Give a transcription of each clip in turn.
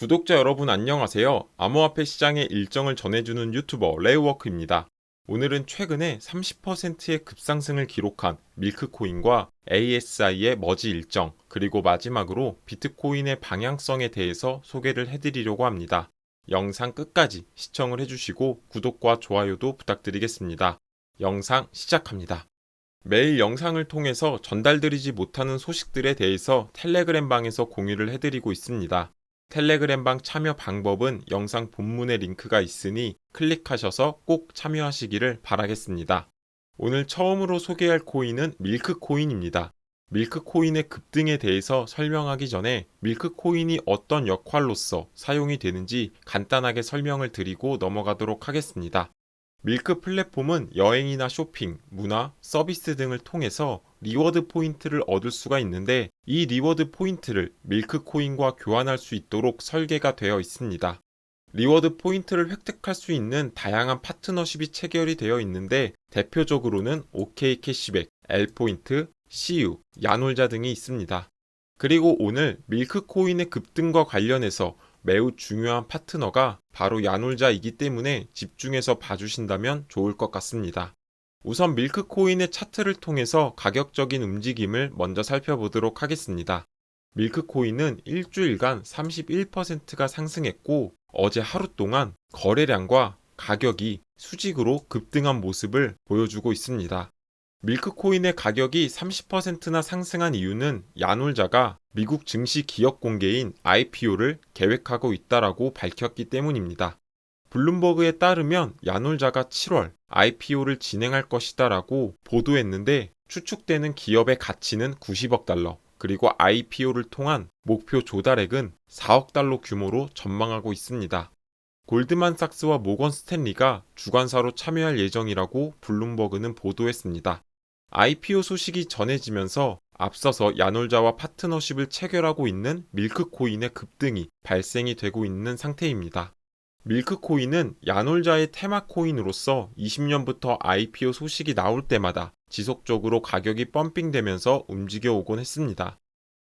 구독자 여러분 안녕하세요. 암호화폐 시장의 일정을 전해주는 유튜버 레이워크입니다. 오늘은 최근에 30%의 급상승을 기록한 밀크코인과 ASI의 머지 일정, 그리고 마지막으로 비트코인의 방향성에 대해서 소개를 해드리려고 합니다. 영상 끝까지 시청을 해주시고 구독과 좋아요도 부탁드리겠습니다. 영상 시작합니다. 매일 영상을 통해서 전달드리지 못하는 소식들에 대해서 텔레그램 방에서 공유를 해드리고 있습니다. 텔레그램 방 참여 방법은 영상 본문에 링크가 있으니 클릭하셔서 꼭 참여하시기를 바라겠습니다. 오늘 처음으로 소개할 코인은 밀크코인입니다. 밀크코인의 급등에 대해서 설명하기 전에 밀크코인이 어떤 역할로서 사용이 되는지 간단하게 설명을 드리고 넘어가도록 하겠습니다. 밀크 플랫폼은 여행이나 쇼핑, 문화, 서비스 등을 통해서 리워드 포인트를 얻을 수가 있는데 이 리워드 포인트를 밀크 코인과 교환할 수 있도록 설계가 되어 있습니다. 리워드 포인트를 획득할 수 있는 다양한 파트너십이 체결이 되어 있는데 대표적으로는 OK 캐시백, L포인트, CU, 야놀자 등이 있습니다. 그리고 오늘 밀크 코인의 급등과 관련해서 매우 중요한 파트너가 바로 야놀자이기 때문에 집중해서 봐주신다면 좋을 것 같습니다. 우선 밀크코인의 차트를 통해서 가격적인 움직임을 먼저 살펴보도록 하겠습니다. 밀크코인은 일주일간 31%가 상승했고 어제 하루 동안 거래량과 가격이 수직으로 급등한 모습을 보여주고 있습니다. 밀크코인의 가격이 30%나 상승한 이유는 야놀자가 미국 증시 기업 공개인 IPO를 계획하고 있다라고 밝혔기 때문입니다. 블룸버그에 따르면 야놀자가 7월 IPO를 진행할 것이다라고 보도했는데 추측되는 기업의 가치는 90억 달러, 그리고 IPO를 통한 목표 조달액은 4억 달러 규모로 전망하고 있습니다. 골드만삭스와 모건 스탠리가 주관사로 참여할 예정이라고 블룸버그는 보도했습니다. IPO 소식이 전해지면서 앞서서 야놀자와 파트너십을 체결하고 있는 밀크코인의 급등이 발생이 되고 있는 상태입니다. 밀크코인은 야놀자의 테마코인으로서 20년부터 IPO 소식이 나올 때마다 지속적으로 가격이 펌핑되면서 움직여 오곤 했습니다.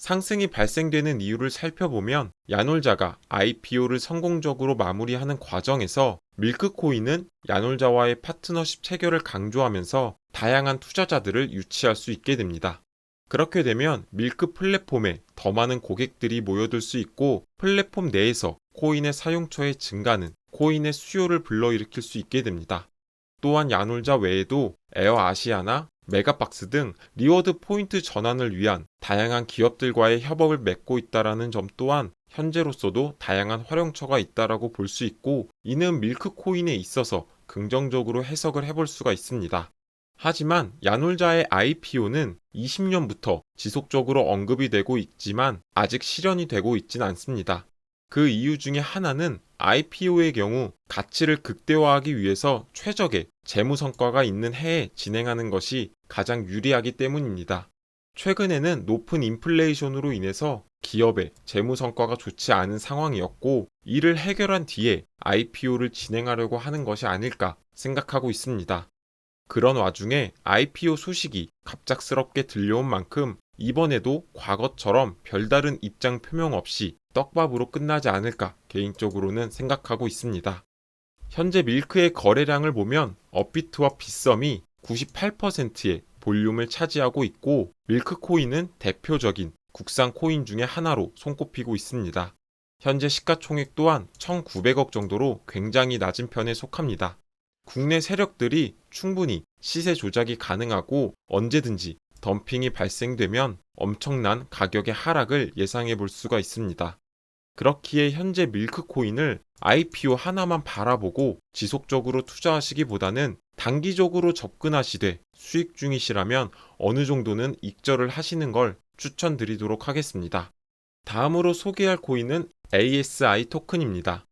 상승이 발생되는 이유를 살펴보면 야놀자가 IPO를 성공적으로 마무리하는 과정에서 밀크코인은 야놀자와의 파트너십 체결을 강조하면서 다양한 투자자들을 유치할 수 있게 됩니다. 그렇게 되면 밀크 플랫폼에 더 많은 고객들이 모여들 수 있고 플랫폼 내에서 코인의 사용처의 증가는 코인의 수요를 불러일으킬 수 있게 됩니다. 또한 야놀자 외에도 에어 아시아나 메가박스 등 리워드 포인트 전환을 위한 다양한 기업들과의 협업을 맺고 있다라는 점 또한 현재로서도 다양한 활용처가 있다라고 볼 수 있고 이는 밀크코인에 있어서 긍정적으로 해석을 해볼 수가 있습니다. 하지만 야놀자의 IPO는 20년부터 지속적으로 언급이 되고 있지만 아직 실현이 되고 있진 않습니다. 그 이유 중에 하나는 IPO의 경우 가치를 극대화하기 위해서 최적의 재무 성과가 있는 해에 진행하는 것이 가장 유리하기 때문입니다. 최근에는 높은 인플레이션으로 인해서 기업의 재무 성과가 좋지 않은 상황이었고 이를 해결한 뒤에 IPO를 진행하려고 하는 것이 아닐까 생각하고 있습니다. 그런 와중에 IPO 소식이 갑작스럽게 들려온 만큼 이번에도 과거처럼 별다른 입장 표명 없이 떡밥으로 끝나지 않을까 개인적으로는 생각하고 있습니다. 현재 밀크의 거래량을 보면 업비트와 빗썸이 98%의 볼륨을 차지하고 있고 밀크코인은 대표적인 국산 코인 중의 하나로 손꼽히고 있습니다. 현재 시가총액 또한 1,900억 정도로 굉장히 낮은 편에 속합니다. 국내 세력들이 충분히 시세 조작이 가능하고 언제든지 덤핑이 발생되면 엄청난 가격의 하락을 예상해 볼 수가 있습니다. 그렇기에 현재 밀크코인을 IPO 하나만 바라보고 지속적으로 투자하시기보다는 단기적으로 접근하시되 수익 중이시라면 어느 정도는 익절을 하시는 걸 추천드리도록 하겠습니다. 다음으로 소개할 코인은 ASI 토큰입니다.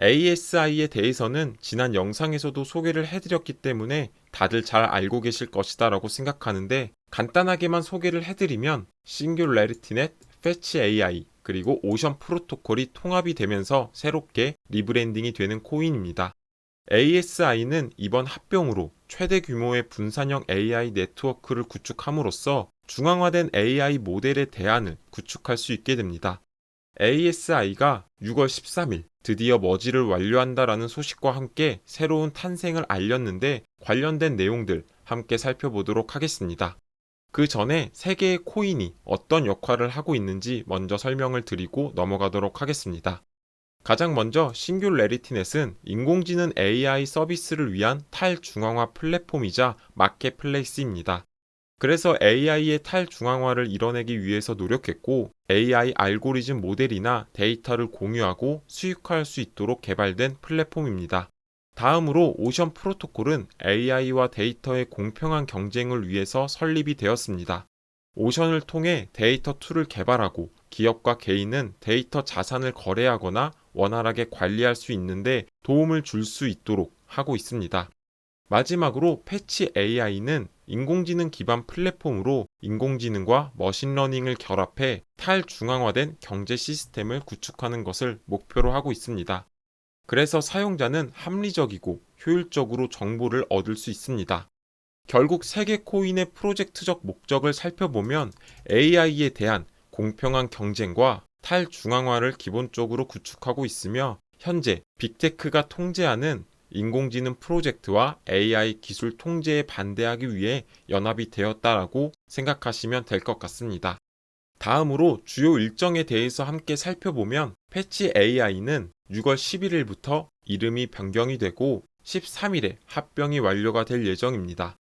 ASI에 대해서는 지난 영상에서도 소개를 해드렸기 때문에 다들 잘 알고 계실 것이다 라고 생각하는데 간단하게만 소개를 해드리면 싱귤레리티넷, 패치 AI, 그리고 오션 프로토콜이 통합이 되면서 새롭게 리브랜딩이 되는 코인입니다. ASI는 이번 합병으로 최대 규모의 분산형 AI 네트워크를 구축함으로써 중앙화된 AI 모델의 대안을 구축할 수 있게 됩니다. ASI가 6월 13일 드디어 머지를 완료한다라는 소식과 함께 새로운 탄생을 알렸는데 관련된 내용들 함께 살펴보도록 하겠습니다. 그 전에 세 개의 코인이 어떤 역할을 하고 있는지 먼저 설명을 드리고 넘어가도록 하겠습니다. 가장 먼저 신규 레리티넷은 인공지능 AI 서비스를 위한 탈중앙화 플랫폼이자 마켓플레이스입니다. 그래서 AI의 탈중앙화를 이뤄내기 위해서 노력했고 AI 알고리즘 모델이나 데이터를 공유하고 수익화할 수 있도록 개발된 플랫폼입니다. 다음으로 오션 프로토콜은 AI와 데이터의 공평한 경쟁을 위해서 설립이 되었습니다. 오션을 통해 데이터 툴을 개발하고 기업과 개인은 데이터 자산을 거래하거나 원활하게 관리할 수 있는데 도움을 줄 수 있도록 하고 있습니다. 마지막으로 패치 AI는 인공지능 기반 플랫폼으로 인공지능과 머신러닝을 결합해 탈중앙화된 경제 시스템을 구축하는 것을 목표로 하고 있습니다. 그래서 사용자는 합리적이고 효율적으로 정보를 얻을 수 있습니다. 결국 세계 코인의 프로젝트적 목적을 살펴보면 AI에 대한 공평한 경쟁과 탈중앙화를 기본적으로 구축하고 있으며 현재 빅테크가 통제하는 인공지능 프로젝트와 AI 기술 통제에 반대하기 위해 연합이 되었다라고 생각하시면 될 것 같습니다. 다음으로 주요 일정에 대해서 함께 살펴보면 패치 AI는 6월 11일부터 이름이 변경이 되고 13일에 합병이 완료가 될 예정입니다.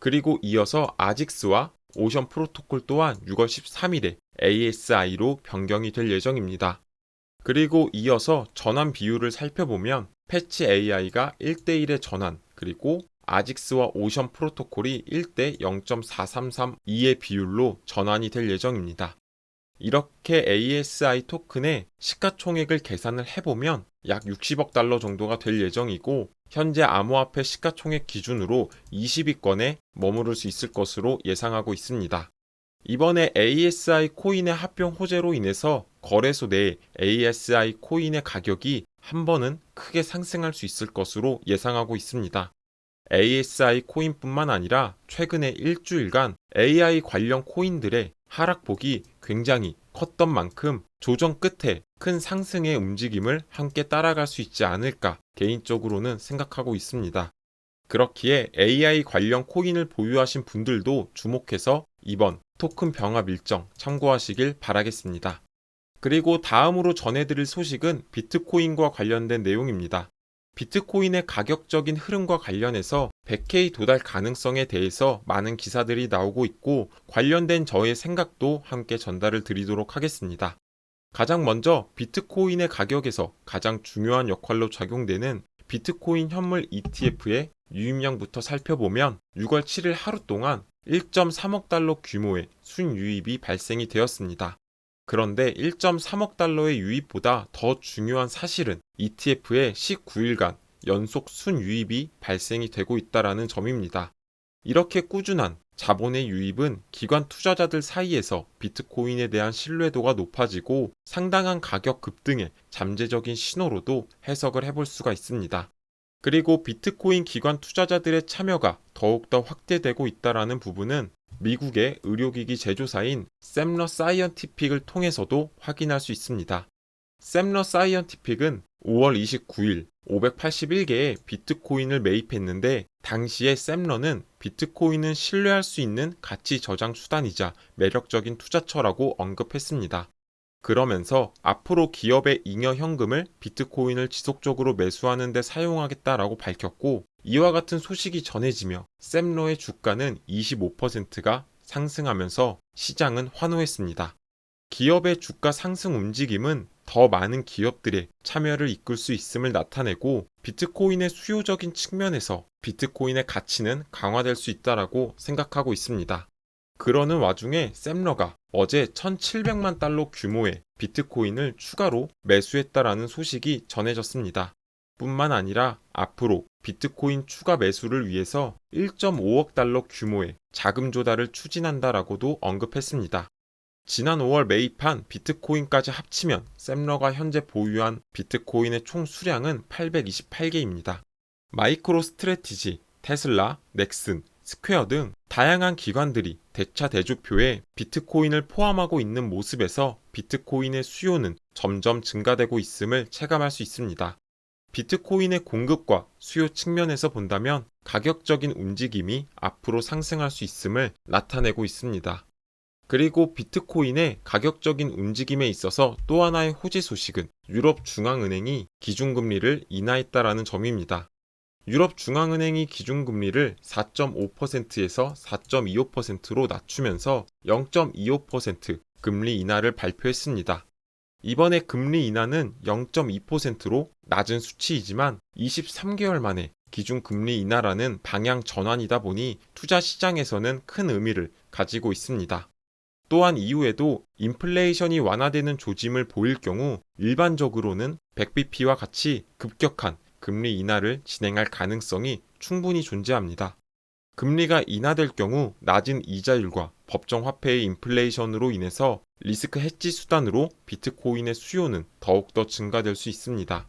그리고 이어서 아직스와 오션 프로토콜 또한 6월 13일에 ASI로 변경이 될 예정입니다. 그리고 이어서 전환 비율을 살펴보면 패치 AI가 1대1의 전환, 그리고 아직스와 오션 프로토콜이 1대 0.4332의 비율로 전환이 될 예정입니다. 이렇게 ASI 토큰의 시가총액을 계산을 해보면 약 60억 달러 정도가 될 예정이고 현재 암호화폐 시가총액 기준으로 20위권에 머무를 수 있을 것으로 예상하고 있습니다. 이번에 ASI 코인의 합병 호재로 인해서 거래소 내 ASI 코인의 가격이 한 번은 크게 상승할 수 있을 것으로 예상하고 있습니다. ASI 코인뿐만 아니라 최근에 일주일간 AI 관련 코인들의 하락폭이 굉장히 컸던 만큼 조정 끝에 큰 상승의 움직임을 함께 따라갈 수 있지 않을까 개인적으로는 생각하고 있습니다. 그렇기에 AI 관련 코인을 보유하신 분들도 주목해서 이번 토큰 병합 일정 참고하시길 바라겠습니다. 그리고 다음으로 전해드릴 소식은 비트코인과 관련된 내용입니다. 비트코인의 가격적인 흐름과 관련해서 100K 도달 가능성에 대해서 많은 기사들이 나오고 있고 관련된 저의 생각도 함께 전달을 드리도록 하겠습니다. 가장 먼저 비트코인의 가격에서 가장 중요한 역할로 작용되는 비트코인 현물 ETF의 유입량부터 살펴보면 6월 7일 하루 동안 1.3억 달러 규모의 순유입이 발생이 되었습니다. 그런데 1.3억 달러의 유입보다 더 중요한 사실은 ETF의 19일간 연속 순유입이 발생이 되고 있다라는 점입니다. 이렇게 꾸준한 자본의 유입은 기관 투자자들 사이에서 비트코인에 대한 신뢰도가 높아지고 상당한 가격 급등의 잠재적인 신호로도 해석을 해볼 수가 있습니다. 그리고 비트코인 기관 투자자들의 참여가 더욱더 확대되고 있다라는 부분은 미국의 의료기기 제조사인 샘러 사이언티픽을 통해서도 확인할 수 있습니다. 샘러 사이언티픽은 5월 29일 581개의 비트코인을 매입했는데 당시에 샘러는 비트코인은 신뢰할 수 있는 가치 저장 수단이자 매력적인 투자처라고 언급했습니다. 그러면서 앞으로 기업의 잉여 현금을 비트코인을 지속적으로 매수하는 데 사용하겠다라고 밝혔고 이와 같은 소식이 전해지며 샘러의 주가는 25%가 상승하면서 시장은 환호했습니다. 기업의 주가 상승 움직임은 더 많은 기업들의 참여를 이끌 수 있음을 나타내고 비트코인의 수요적인 측면에서 비트코인의 가치는 강화될 수 있다라고 생각하고 있습니다. 그러는 와중에 샘러가 어제 1,700만 달러 규모의 비트코인을 추가로 매수했다라는 소식이 전해졌습니다. 뿐만 아니라 앞으로 비트코인 추가 매수를 위해서 1.5억 달러 규모의 자금 조달을 추진한다라고도 언급했습니다. 지난 5월 매입한 비트코인까지 합치면 샘러가 현재 보유한 비트코인의 총 수량은 828개입니다. 마이크로 스트레티지, 테슬라, 넥슨, 스퀘어 등 다양한 기관들이 대차 대조표에 비트코인을 포함하고 있는 모습에서 비트코인의 수요는 점점 증가되고 있음을 체감할 수 있습니다. 비트코인의 공급과 수요 측면에서 본다면 가격적인 움직임이 앞으로 상승할 수 있음을 나타내고 있습니다. 그리고 비트코인의 가격적인 움직임에 있어서 또 하나의 호재 소식은 유럽 중앙은행이 기준금리를 인하했다라는 점입니다. 유럽 중앙은행이 기준금리를 4.5%에서 4.25%로 낮추면서 0.25% 금리 인하를 발표했습니다. 이번에 금리 인하는 0.2%로 낮은 수치이지만 23개월 만에 기준 금리 인하라는 방향 전환이다 보니 투자 시장에서는 큰 의미를 가지고 있습니다. 또한 이후에도 인플레이션이 완화되는 조짐을 보일 경우 일반적으로는 100bp와 같이 급격한 금리 인하를 진행할 가능성이 충분히 존재합니다. 금리가 인하될 경우 낮은 이자율과 법정 화폐의 인플레이션으로 인해서 리스크 해지 수단으로 비트코인의 수요는 더욱더 증가될 수 있습니다.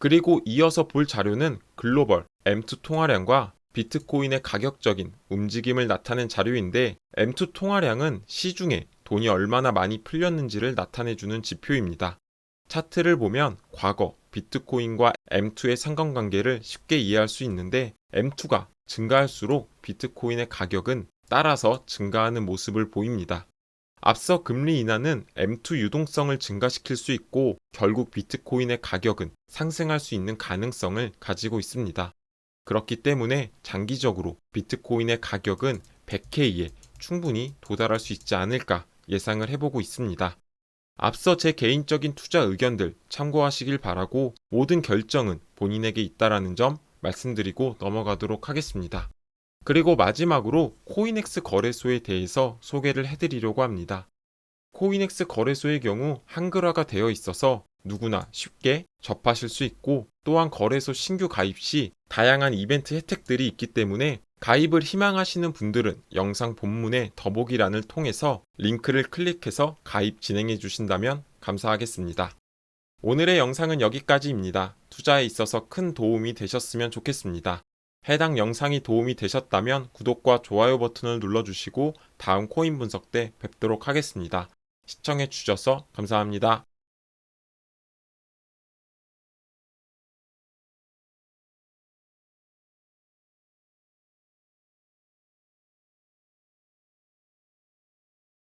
그리고 이어서 볼 자료는 글로벌 M2 통화량과 비트코인의 가격적인 움직임을 나타낸 자료인데 M2 통화량은 시중에 돈이 얼마나 많이 풀렸는지를 나타내주는 지표입니다. 차트를 보면 과거 비트코인과 M2의 상관관계를 쉽게 이해할 수 있는데 M2가 증가할수록 비트코인의 가격은 따라서 증가하는 모습을 보입니다. 앞서 금리 인하는 M2 유동성을 증가시킬 수 있고 결국 비트코인의 가격은 상승할 수 있는 가능성을 가지고 있습니다. 그렇기 때문에 장기적으로 비트코인의 가격은 100K에 충분히 도달할 수 있지 않을까 예상을 해보고 있습니다. 앞서 제 개인적인 투자 의견들 참고하시길 바라고 모든 결정은 본인에게 있다라는 점 말씀드리고 넘어가도록 하겠습니다. 그리고 마지막으로 코인엑스 거래소에 대해서 소개를 해드리려고 합니다. 코인엑스 거래소의 경우 한글화가 되어 있어서 누구나 쉽게 접하실 수 있고 또한 거래소 신규 가입 시 다양한 이벤트 혜택들이 있기 때문에 가입을 희망하시는 분들은 영상 본문의 더보기란을 통해서 링크를 클릭해서 가입 진행해 주신다면 감사하겠습니다. 오늘의 영상은 여기까지입니다. 투자에 있어서 큰 도움이 되셨으면 좋겠습니다. 해당 영상이 도움이 되셨다면 구독과 좋아요 버튼을 눌러주시고 다음 코인 분석 때 뵙도록 하겠습니다. 시청해 주셔서 감사합니다.